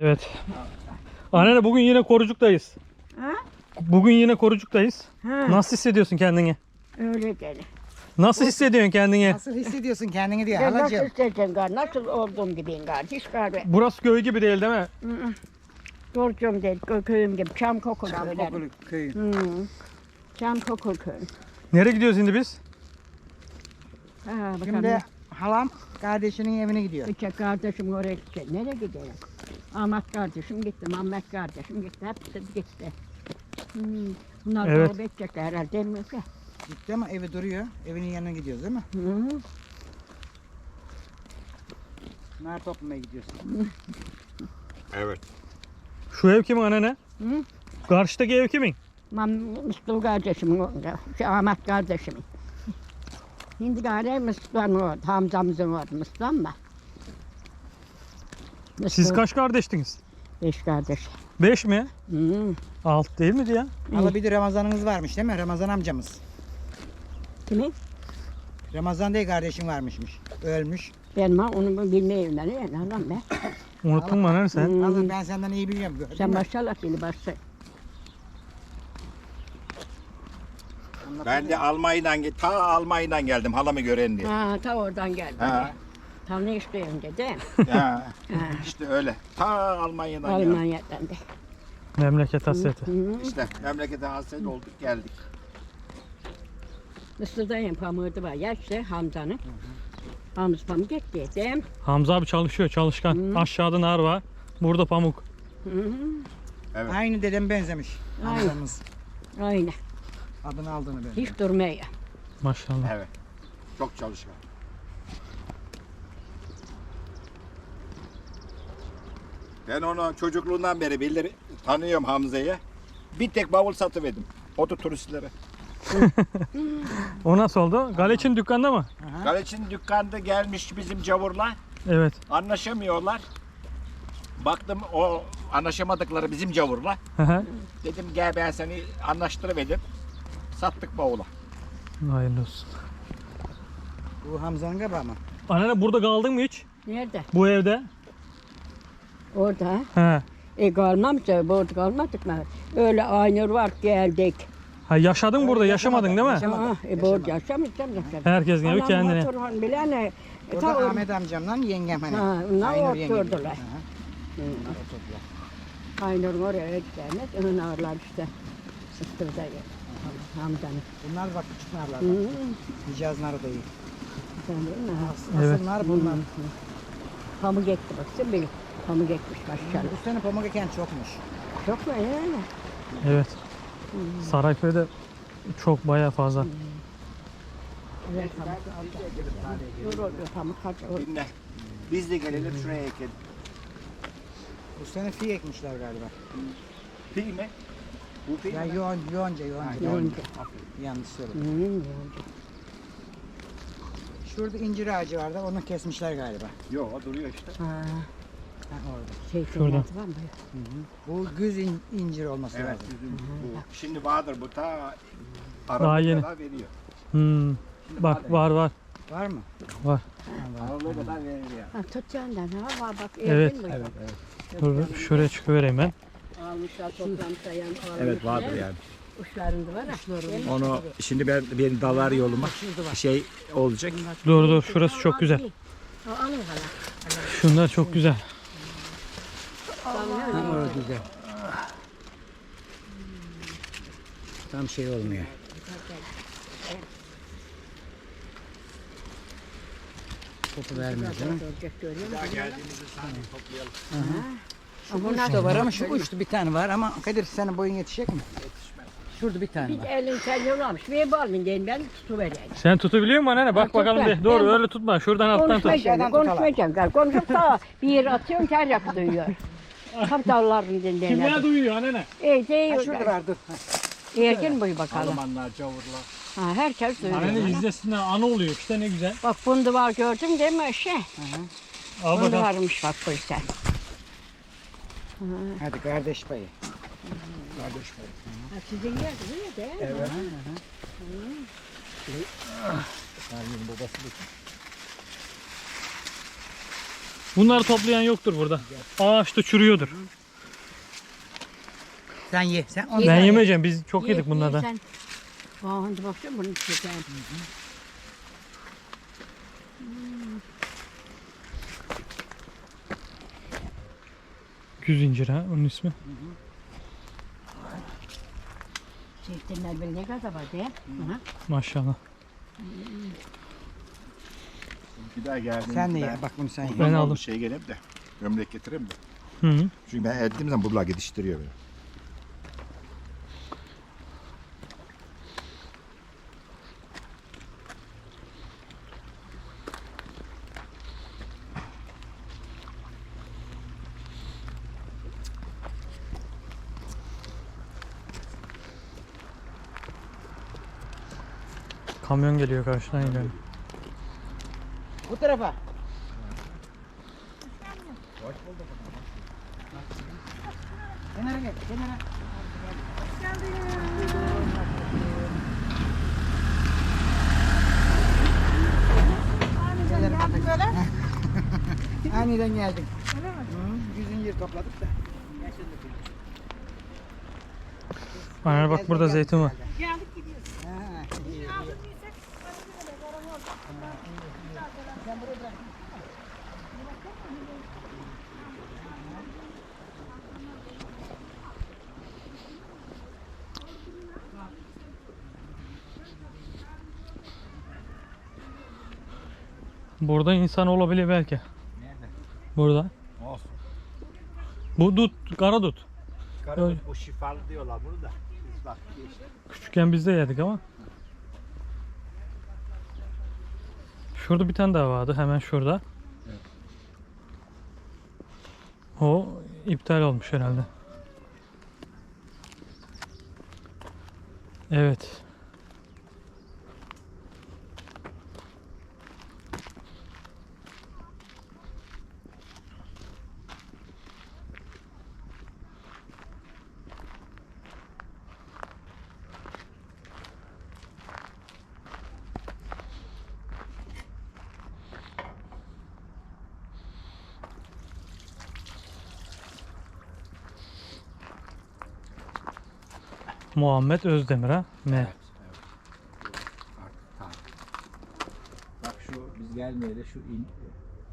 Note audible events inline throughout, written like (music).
Evet. Anne bugün yine korucuktayız. Ha? Bugün yine korucuktayız. Ha. Nasıl hissediyorsun kendini? Öyle deli. Nasıl hissediyorsun kendini? Nasıl hissediyorsun kendini diye Ben nasıl halacığım. isteyeceğim gar? Nasıl olduğum gibiyim gar? Hiç gar be. Burası köy gibi değil değil mi? Dorcum değil, kö- köyüm gibi. Çam kokulu Çam kokulu köyü. Hı. Çam kokulu köyüm. Nereye gidiyoruz şimdi biz? Ha, bakalım. Şimdi halam kardeşinin evine gidiyor. Bıçak kardeşim oraya gidecek. Nereye gidelim? Ahmet kardeşim gitti, Mehmet kardeşim gitti. Hepsi gitti. Hmm. Bunlar Evet. evet. beklecekler herhalde değil mi? Gitti ama evi duruyor. Evinin yanına gidiyoruz değil mi? Hı. Nar toplamaya gidiyorsun. Evet. Şu ev kimin anne? Hı? Karşıdaki ev kimin? Mam- Mustafa kardeşimin orada. Şey, Ahmet kardeşimin. Şimdi gari Mustafa'nın orada. Hamza'mızın orada. Mustafa mı? Siz kaç kardeştiniz? Beş kardeş. Beş mi? Hı. Alt değil miydi ya? Hala bir de Ramazan'ınız varmış değil mi? Ramazan amcamız. Kimin? Ramazan diye kardeşim varmışmış. Ölmüş. Ben ma onu bilmiyorum ben. Ne lan be? Unuttun mu anne sen? Hala ben senden iyi biliyorum. gördün Sen mü? maşallah beni başla. Ben de Almanya'dan ge- ta Almanya'dan geldim halamı gören diye. Ha ta oradan geldi. Ha. İstiyorsun dedi. ha. Ha. İşte öyle. Ta Almanya'dan geldim. Almanya'dan da. Memleket hasreti. Hı. İşte memlekete hasret olduk geldik. Mısır'dayım pamuğu var. Ya işte Hamza'nın. Hamza pamuk gitti değil mi? Hamza abi çalışıyor çalışkan. Hı. Aşağıda nar var. Burada pamuk. Hı hı. Evet. Aynı dedem benzemiş. Aynı. Amcamız. Aynen. Adını aldığını ben. Hiç durmuyor. Maşallah. Evet. Çok çalışkan. Ben onu çocukluğundan beri bilir, tanıyorum Hamza'yı. Bir tek bavul satıverdim. O da turistlere. O nasıl oldu? Galeç'in dükkanda mı? Galeç'in dükkanda gelmiş bizim cavurla. Evet. Anlaşamıyorlar. Baktım o anlaşamadıkları bizim cavurla. Hı hı. Dedim gel ben seni anlaştırıverdim. Sattık bavula. Hayırlı olsun. Bu Hamza'nın galiba ama. Anne burada kaldın mı hiç? Nerede? Bu evde? Orada. He. E kalmamışsa burada kalmadık mı? Öyle aynur var geldik. Ha yaşadın burada yaşamadın değil mi? Yaşamadım. E burada yaşamayacağım yaşadım. Herkesin evi kendine. Oturhan bile ne? E, O ta or- Ahmet amcamla yengem hani. Ha, onlar Aynur yengem. oturdular. Aha, Hı. oturdular. Aynur oraya gittiğimiz onun ağırlar işte. Mısır'da yer. Hamza'nın. Bunlar bak küçük narlar. Hı. Hicaz narı da iyi. Sen değil mi? Asıl Evet. nar bunlar. Pamuk ekti bak sen bir pamuk ekmiş maşallah. Bu sene pamuk eken çokmuş. Çok mu yani? Evet. Sarayköy'de çok bayağı fazla. Evet pamuk aldı. Dur oluyor pamuk kaç oluyor. Dinle. Biz de gelelim şuraya ekelim. Bu sene fi ekmişler galiba. Pi mi? Bu pi Ya mi? yoğun, yoğunca, yoğunca. Yoğunca. Yanlış söyledim. Yoğunca. Şurada incir ağacı vardı, onu kesmişler galiba. Yok o duruyor işte. Ha, Ha, orada. şey Şurada. var mı? Bu güz in- incir olması Evet. lazım. Bizim bu. Şimdi vardır bu ta Daha yeni. veriyor. Hmm. Şimdi Bak var var. Var mı? Var. Aralık'a kadar veriyor. Ha, tutacaksın ha var bak. Evet. erdin mi? Dur şuraya çıkıvereyim ben. Almışlar toplamışlar yani. Evet vardır yani. Uçlarında var ha. Onu şimdi ben benim dalar yoluma şey olacak. Dur dur şurası çok güzel. Ha, Alın hala. Şunlar çok güzel. Orada güzel. Tam şey olmuyor. Koku vermiyor değil mi? Daha geldiğimizde sahne toplayalım. Şu uç da var ama şu uçta bir tane var ama Kadir senin boyun yetişecek mi? Şurada bir tane Bir var. elin sen yollamış. Ver balını deyin ben tutuvereyim. Sen tutabiliyor musun anne? Bak tut bakalım ben. bir. Dur Ben- öyle tutma. Şuradan alttan tut. Konuşmayacağım, konuşmayacağım. Gel, konuşup da bir yere atıyorum ter yakı duyuyor. Tam dalların dinleyenler. duyuyor anne? İyi Ha, değil. şurada var dur. Ha. Boyu bakalım. Almanlar, cavurlar. Ha, herkes duyuyor. Anne izlesinler anı oluyor. İşte ne güzel. Bak bunu var gördün değil mi Ayşe? Al Bunu bakalım. varmış bak bu sen. Hadi kardeş payı. Kardeş bey. Ha, sizin yer değil de. Evet. Sarı'nın babası da. Bunları toplayan yoktur burada. Ağaçta çürüyordur. Sen ye. Sen onu Ben ye. yemeyeceğim. Biz çok yedik bunlardan. Sen... Aa, hadi baksana bunu çekeyim. Güz incir ha onun ismi. Çektinler bir ne kadar var diye. Maşallah. Bir daha geldiğimde Sen de ye. Bak bunu sen ye. Ben Ben aldım. aldım. Şey gelip de gömlek getireyim de. Hı -hı. Çünkü ben ettiğim zaman buralar gidiştiriyor beni. Kamyon geliyor karşıdan geliyor. Bu tarafa. Kenara gel. Kenara. (laughs) Aniden geldik. Öyle mi? Hı, yüzün yer kapladık da. Aynen bak burada zeytin var iyi. Burada insan olabilir belki. Nerede? Burada. Olsun. Bu dut, kara dut. Öyle. bu şifalı diyorlar bunu da. Biz bak işte. Küçükken biz de yedik ama. Şurada bir tane daha vardı hemen şurada. O iptal olmuş herhalde. Evet. Muhammed Özdemir ha. Ne? Bak şu biz gelmeyeli şu in,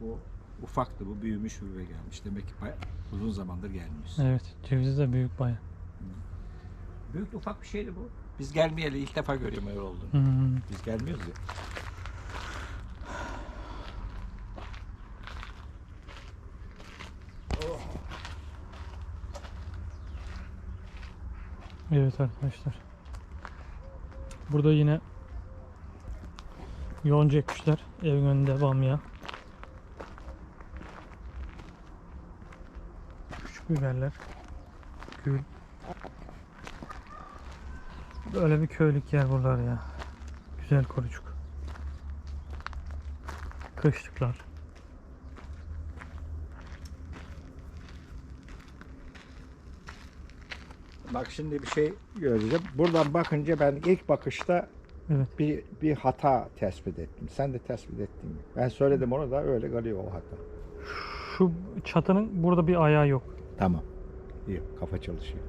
bu ufaktı bu büyümüş ve gelmiş. Demek ki baya- uzun zamandır gelmiş. Evet. Cevizi de büyük baya. Büyük ufak bir şeydi bu. Biz gelmeyeli ilk defa görüyorum öyle. Hmm. Biz gelmiyoruz ya. Evet arkadaşlar. Burada yine yonca ekmişler. Evin önünde bamya. Küçük biberler. Gül. Böyle bir köylük yer buralar ya. Güzel korucuk. Kışlıklar. Bak şimdi bir şey göreceğim. Buradan bakınca ben ilk bakışta Evet. bir bir hata tespit ettim. Sen de tespit ettin. mi? Ben söyledim onu da öyle kalıyor o hata. Şu çatının burada bir ayağı yok. Tamam. İyi. Kafa çalışıyor.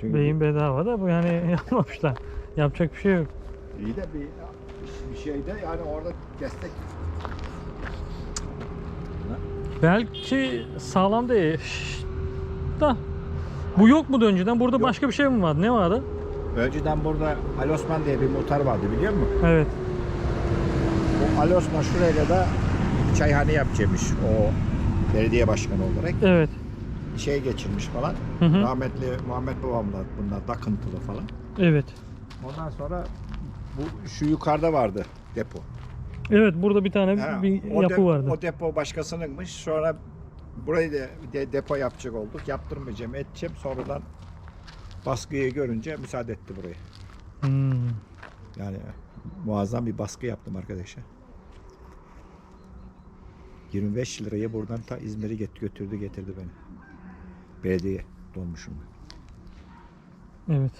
Çünkü Beyin bedava da bu yani (laughs) yapmamışlar. Yapacak bir şey yok. iyi de bir bir şeyde yani orada destek Belki sağlam değil. Da. Bu yok mu önceden? Burada Yok. başka bir şey mi vardı? Ne vardı? Önceden burada Ali Osman diye bir muhtar vardı biliyor musun? Evet. O Ali Osman şuraya da çayhane yapacakmış o belediye başkanı olarak. Evet. Şey geçirmiş falan. Hı hı. Rahmetli Muhammed babamla bunlar takıntılı falan. Evet. Ondan sonra bu şu yukarıda vardı depo. Evet burada bir tane Ha, bir o yapı dep- vardı. O depo başkasınınmış. Sonra burayı da de, depo yapacak olduk. Yaptırmayacağım, edeceğim. Sonradan baskıyı görünce müsaade etti burayı. Hmm. Yani muazzam bir baskı yaptım arkadaşa. 25 liraya buradan ta İzmir'e götürdü getirdi beni. Belediye dolmuşum. Evet.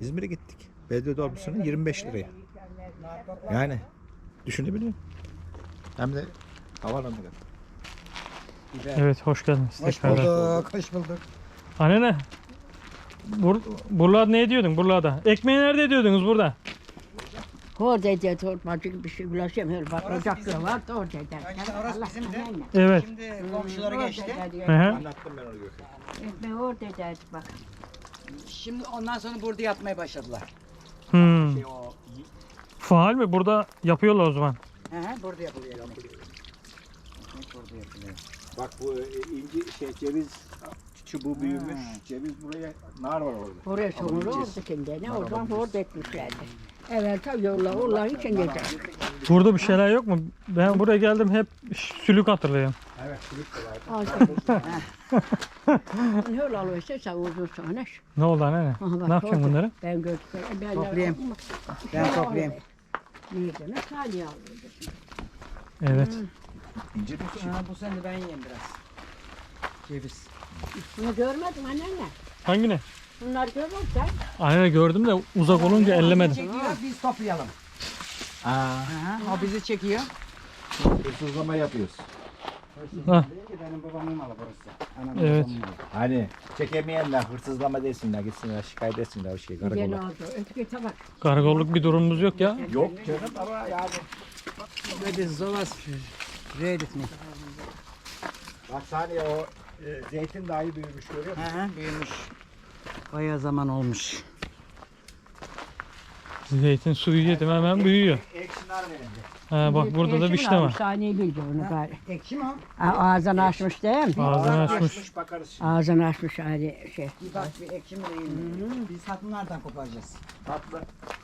İzmir'e gittik. Belediye dolmuşunu 25 liraya. Yani düşünebiliyor musun? Hem de havaalanına kadar. Biber. Evet hoş geldiniz Hoş tekrardan. bulduk, hoş bulduk. Anne ne? Bur Burla'da ne ediyordun Burla'da? Ekmeği nerede ediyordunuz burada? Orada eder torbacık bir şey ulaşamıyor. Bak Orası ocaklığı bizim var da orada eder. Önceden orası bizim de. Evet. Şimdi komşulara Orada geçti. eder, Hı hı. Anlattım ben onu Gökhan. Ekmeği orada ederdi bak. Şimdi ondan sonra burada yapmaya başladılar. Hmm. Şey o Faal mi? Burada yapıyorlar o zaman. He he burada yapılıyor. Ekmek burada yapılıyor. Bak bu e, inci şey ceviz çubuğu büyümüş. Ceviz buraya nar var orada. Oraya sonunu orada şimdi ne o zaman orada etmişlerdi. Evet tabii yolla onlar için geçer. Burada bir şeyler yok mu? Ben buraya geldim hep sülük hatırlıyorum. Evet, çubuk da var. Öyle alıyorsa sen uzun sonra. Ne oldu anne? Ne yapacaksın bunları? Ben gördüm. Ben Toplayayım. Ben toplayayım. Ne saniye alıyordu. Evet. İnci de şey. Ha, bu sene ben yiyeyim biraz. Ceviz. Bunu görmedin anneanne. Hangini? Bunlar görmedin sen. Anne gördüm de uzak olunca ellemedim. Çekiyor biz toplayalım. Aa, Aha, o bizi çekiyor. hırsızlama yapıyoruz. Ha. Benim babamın malı burası. Anam Evet. babamın malı. Hani çekemeyenler hırsızlama desinler, gitsinler, şikayet etsinler o şey Gel karakola. oldu. Öteki tabak. Karakolluk bir durumumuz yok ya. Yok canım ama yani. Böyle zovas reddit mi? Bak saniye o e, zeytin dahi büyümüş görüyor musun? Hı hı büyümüş. Bayağı zaman olmuş. Zeytin suyu yedim hemen büyüyor. Ekşi nar verince. Ha, bak burada da vişne var. Saniye bildi onu gari. Ekşi mi o? A- Ağzını açmış değil mi? Ağzını açmış. Bakarız şimdi. Ağzını açmış hadi şey. Bir bak bir ekşi mi değil mi? Biz hatunlardan koparacağız. Tatlı.